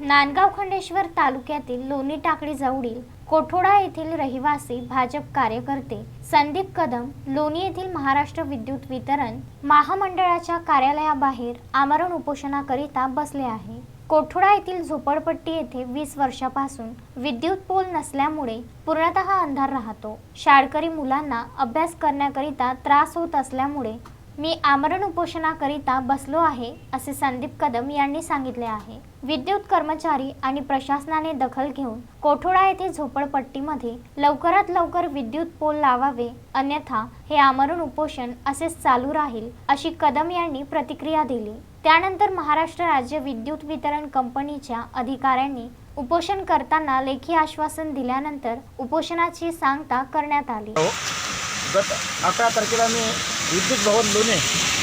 नांदगाव खंडेश्वर तालुक्यातील लोणी टाकळी जवळील कोठोडा येथील रहिवासी भाजप कार्यकर्ते संदीप कदम लोणी येथील महाराष्ट्र विद्युत वितरण महामंडळाच्या कार्यालयाबाहेर आमरण उपोषणाकरिता बसले आहे. कोठोडा येथील झोपडपट्टी येथे वीस वर्षापासून विद्युत पोल नसल्यामुळे पूर्णतः अंधार राहतो. शाळकरी मुलांना अभ्यास करण्याकरिता त्रास होत असल्यामुळे मी आमरण उपोषणाकरिता बसलो आहे असे संदीप कदम यांनी सांगितले आहे. विद्युत कर्मचारी आणि प्रशासनाने दखल घेऊन कोठोडा येथे झोपडपट्टीमध्ये लवकरात लवकर विद्युत पोल लावावे अन्यथा हे आमरण उपोषण असेच चालू राहील अशी कदम यांनी प्रतिक्रिया दिली. त्यानंतर महाराष्ट्र राज्य विद्युत वितरण कंपनीच्या अधिकाऱ्यांनी उपोषण करताना लेखी आश्वासन दिल्यानंतर उपोषणाची सांगता करण्यात आली. गत अकरा तारखेला मी विद्युत भवन लोणे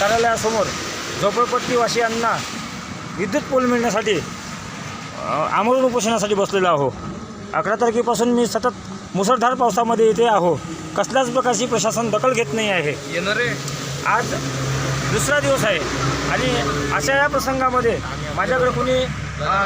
कार्यालयासमोर झोपडपट्टीवासियांना विद्युत पोल मिळण्यासाठी आमरण उपोषणासाठी बसलेलो आहो. अकरा तारखेपासून मी सतत मुसळधार पावसामध्ये येथे आहो. कसल्याच प्रकारची प्रशासन दखल घेत नाही आहे. येणार आज दुसरा दिवस आहे आणि अशा या प्रसंगामध्ये माझ्याकडे कुणी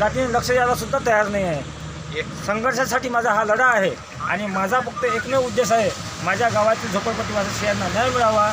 जातीने लक्ष द्यायला सुद्धा तयार नाही आहे. संघर्षासाठी माझा हा लढा आहे आणि माझा फक्त एकमेव उद्देश आहे माझ्या गावातील झोपडपट्टीवासियांना न्याय मिळावा.